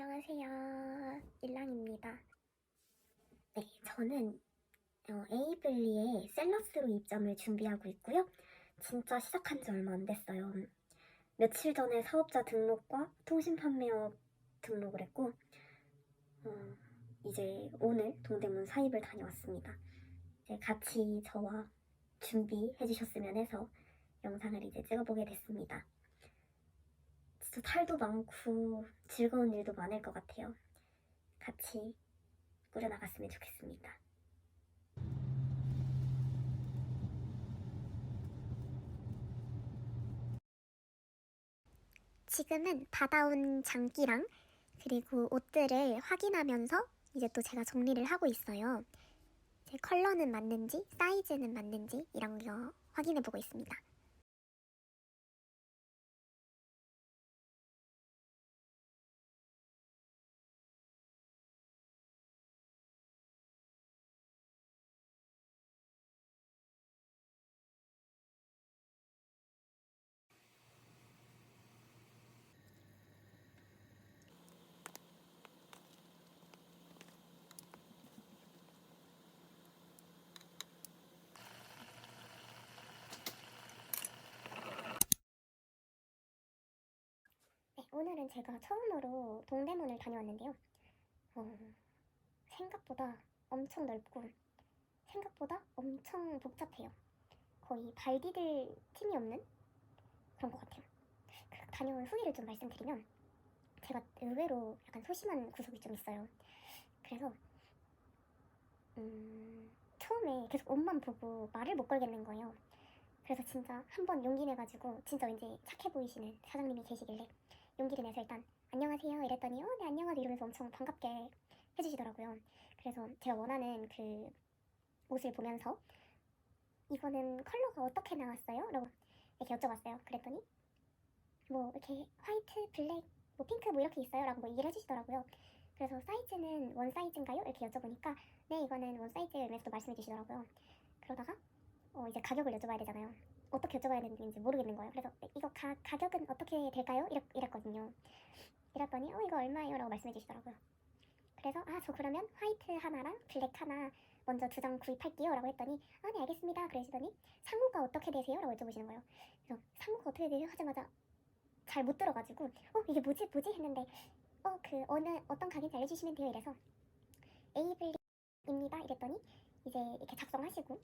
안녕하세요. 일랑입니다. 네, 저는 어, 에이블리에 셀러스로 입점을 준비하고 있고요. 진짜 시작한 지 얼마 안 됐어요. 며칠 전에 사업자 등록과 통신 판매업 등록을 했고, 어, 이제 오늘 동대문 사입을 다녀왔습니다. 이제 같이 저와 준비해 주셨으면 해서 영상을 이제 찍어보게 됐습니다. 진짜 탈도 많고 즐거운 일도 많을 것 같아요. 같이 꾸려나갔으면 좋겠습니다. 지금은 받아온 장기랑 그리고 옷들을 확인하면서 이제 또 제가 정리를 하고 있어요. 제 컬러는 맞는지, 사이즈는 맞는지 이런 거 확인해 보고 있습니다. 제가 처음으로 동대문을 다녀왔는데요. 어, 생각보다 엄청 넓고 생각보다 엄청 복잡해요. 거의 발 디딜 틈이 없는 그런 것 같아요. 그 다녀온 후기를 좀 말씀드리면 제가 의외로 약간 소심한 구석이 좀 있어요. 그래서 음, 처음에 계속 옷만 보고 말을 못 걸겠는 거예요. 그래서 진짜 한 번 용기 내가지고 진짜 왠지 착해 보이시는 사장님이 계시길래 용기를 내서 일단 안녕하세요 이랬더니 어네 안녕하세요 이러면서 엄청 반갑게 해주시더라고요. 그래서 제가 원하는 그 옷을 보면서 이거는 컬러가 어떻게 나왔어요? 라고 이렇게 여쭤봤어요. 그랬더니 뭐 이렇게 화이트, 블랙, 뭐 핑크 뭐 이렇게 있어요? 라고 뭐 얘기를 해주시더라고요. 그래서 사이즈는 원 사이즈인가요? 이렇게 여쭤보니까 네 이거는 원 사이즈면서 또 말씀해 주시더라고요. 그러다가 어, 이제 가격을 여쭤봐야 되잖아요. 어떻게 여쭤봐야 되는지 모르겠는 거예요. 그래서 네, 이거 가, 가격은 어떻게 될까요? 이랬, 이랬거든요. 이랬더니 어 이거 얼마예요? 라고 말씀해 주시더라고요. 그래서 아 저 그러면 화이트 하나랑 블랙 하나 먼저 두 장 구입할게요 라고 했더니 아 네 알겠습니다 그러시더니 상호가 어떻게 되세요? 라고 여쭤보시는 거예요. 그래서 상호가 어떻게 되세요? 하자마자 잘 못 들어가지고 어 이게 뭐지 뭐지 했는데 어 그 어느 어떤 가게인지 알려주시면 돼요 이래서 에이블리입니다 이랬더니 이제 이렇게 작성하시고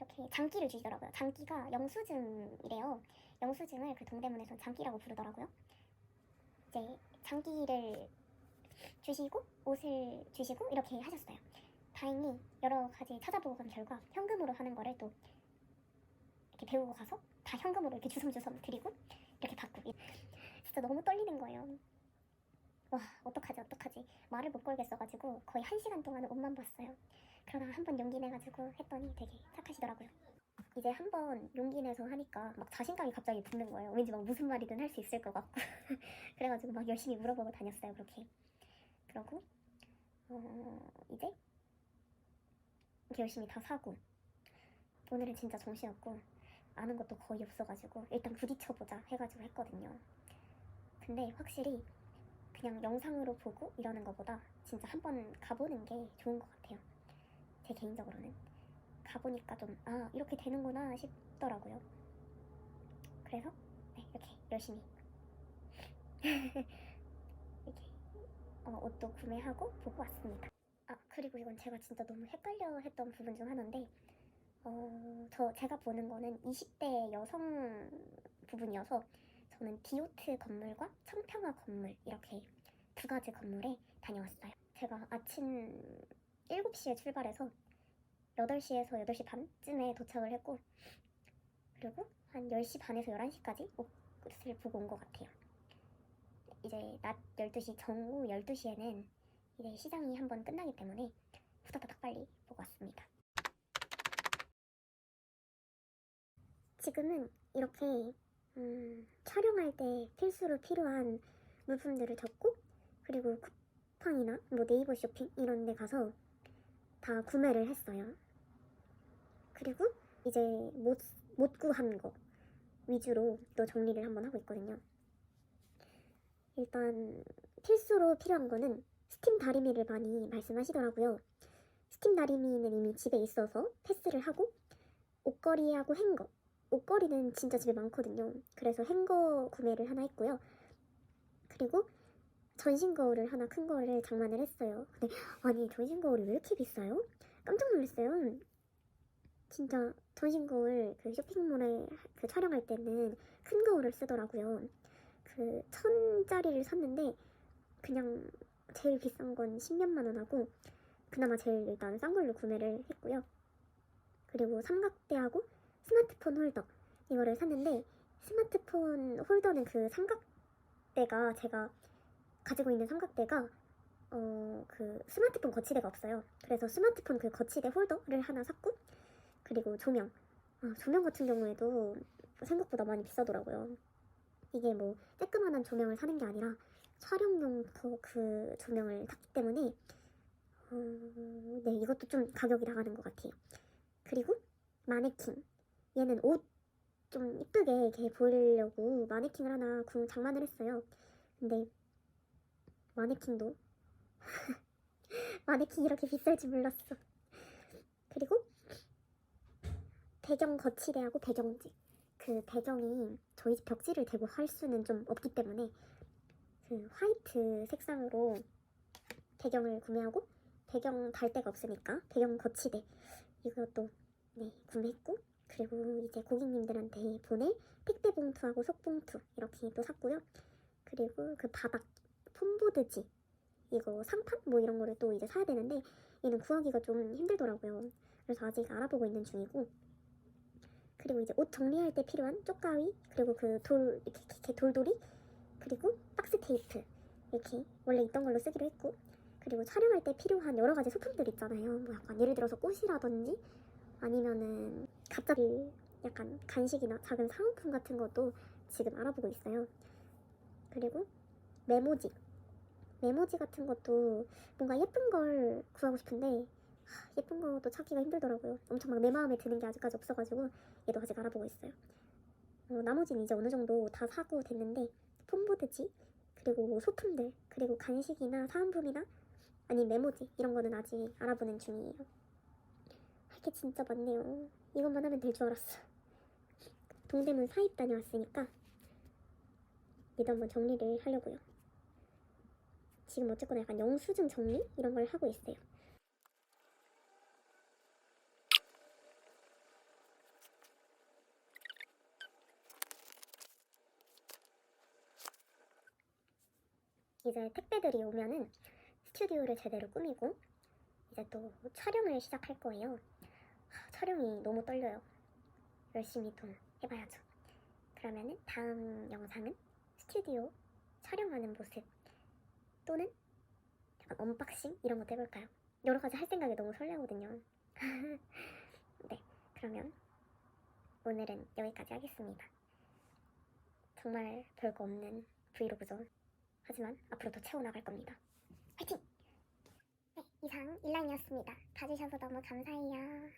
이렇게 장기를 주시더라고요. 장기가 영수증이래요. 영수증을 그 동대문에서 장기라고 부르더라고요. 이제 장기를 주시고 옷을 주시고 이렇게 하셨어요. 다행히 여러 가지 찾아보고 간 결과 현금으로 하는 거를 또 이렇게 배우고 가서 다 현금으로 이렇게 주섬주섬 드리고 이렇게 받고 진짜 너무 떨리는 거예요. 와 어떡하지 어떡하지 말을 못 걸겠어가지고 거의 한 시간 동안은 옷만 봤어요. 그러다가 한번 용기 내가지고 했더니 되게 착하시더라고요. 이제 한 번 용기 내서 하니까 막 자신감이 갑자기 붙는 거예요. 왠지 막 무슨 말이든 할 수 있을 것 같고 그래가지고 막 열심히 물어보고 다녔어요. 그렇게 그러고 어, 이제 이렇게 열심히 다 사고 오늘은 진짜 정신없고 아는 것도 거의 없어가지고 일단 부딪혀보자 해가지고 했거든요. 근데 확실히 그냥 영상으로 보고 이러는 것보다 진짜 한 번 가보는 게 좋은 것 같아요. 제 개인적으로는 가보니까 좀 아 이렇게 되는구나 싶더라고요. 그래서 네, 이렇게 열심히 이렇게 어, 옷도 구매하고 보고 왔습니다. 아 그리고 이건 제가 진짜 너무 헷갈려 했던 부분 중 하나인데 어, 저 제가 보는 거는 20대 여성 부분이어서 저는 디오트 건물과 청평화 건물 이렇게 두 가지 건물에 다녀왔어요. 제가 아침 7시에 출발해서 8시에서 8시 반쯤에 도착을 했고 그리고 한 10시 반에서 11시까지 옷을 보고 온 것 같아요. 이제 낮 12시 정오 12시에는 이제 시장이 한번 끝나기 때문에 후다다닥 빨리 보고 왔습니다. 지금은 이렇게 음, 촬영할 때 필수로 필요한 물품들을 적고 그리고 쿠팡이나 뭐 네이버 쇼핑 이런 데 가서 다 구매를 했어요. 그리고 이제 못, 못 구한 거 위주로 또 정리를 한번 하고 있거든요. 일단 필수로 필요한 거는 스팀 다리미를 많이 말씀하시더라고요. 스팀 다리미는 이미 집에 있어서 패스를 하고 옷걸이하고 행거. 옷걸이는 진짜 집에 많거든요. 그래서 행거 구매를 하나 했고요. 그리고 전신 거울을 하나 큰 거를 장만을 했어요. 근데 아니 전신 거울이 왜 이렇게 비싸요? 깜짝 놀랐어요. 진짜 전신 거울 그 쇼핑몰에 그 촬영할 때는 큰 거울을 쓰더라고요. 그 천짜리를 샀는데 그냥 제일 비싼 건 10몇만 원 하고 그나마 제일 일단 싼 걸로 구매를 했고요. 그리고 삼각대하고 스마트폰 홀더 이거를 샀는데 스마트폰 홀더는 그 삼각대가 제가 가지고 있는 삼각대가 어 그 스마트폰 거치대가 없어요. 그래서 스마트폰 그 거치대 홀더를 하나 샀고 그리고 조명 아, 조명 같은 경우에도 생각보다 많이 비싸더라고요. 이게 뭐 쬐끄만한 조명을 사는 게 아니라 촬영용 그, 그 조명을 샀기 때문에 어, 네 이것도 좀 가격이 나가는 것 같아요. 그리고 마네킹 얘는 옷 좀 이쁘게 이렇게 보이려고 마네킹을 하나 구 장만을 했어요. 근데 마네킹도 마네킹 이렇게 비쌀 줄 몰랐어. 그리고 배경 거치대하고 배경지. 그 배경이 저희 집 벽지를 대고 할 수는 좀 없기 때문에 그 화이트 색상으로 배경을 구매하고 배경 달 데가 없으니까 배경 거치대 이것도 네 구매했고 그리고 이제 고객님들한테 보낼 택배 봉투하고 속 봉투 이렇게 또 샀고요. 그리고 그 바닥 폼보드지 이거 상판 뭐 이런 거를 또 이제 사야 되는데 얘는 구하기가 좀 힘들더라고요. 그래서 아직 알아보고 있는 중이고 그리고 이제 옷 정리할 때 필요한 쪽가위 그리고 그 돌 이렇게, 이렇게 돌돌이 그리고 박스 테이프 이렇게 원래 있던 걸로 쓰기로 했고 그리고 촬영할 때 필요한 여러 가지 소품들 있잖아요. 뭐 약간 예를 들어서 꽃이라든지 아니면은 갑자기 약간 간식이나 작은 사은품 같은 것도 지금 알아보고 있어요. 그리고 메모지 메모지 같은 것도 뭔가 예쁜 걸 구하고 싶은데 하, 예쁜 것도 찾기가 힘들더라고요. 엄청 막 내 마음에 드는 게 아직까지 없어가지고 얘도 아직 알아보고 있어요. 어, 나머지는 이제 어느 정도 다 사고 됐는데 폼보드지 그리고 뭐 소품들 그리고 간식이나 사은품이나 아니 메모지 이런 거는 아직 알아보는 중이에요. 할 게 진짜 많네요. 이것만 하면 될 줄 알았어. 동대문 사입 다녀왔으니까 얘도 한번 정리를 하려고요. 지금 어쨌거나 약간 영수증 정리 이런 걸 하고 있어요. 이제 택배들이 오면은 스튜디오를 제대로 꾸미고 이제 또 촬영을 시작할 거예요. 하, 촬영이 너무 떨려요. 열심히 또 해봐야죠. 그러면은 다음 영상은 스튜디오 촬영하는 모습 또는 약간 언박싱 이런 것도 해볼까요? 여러 가지 할 생각이 너무 설레거든요. 네, 그러면 오늘은 여기까지 하겠습니다. 정말 별거 없는 브이로그죠. 하지만 앞으로 더 채워나갈 겁니다. 화이팅! 네, 이상 일란이었습니다. 봐주셔서 너무 감사해요.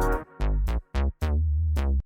안녕!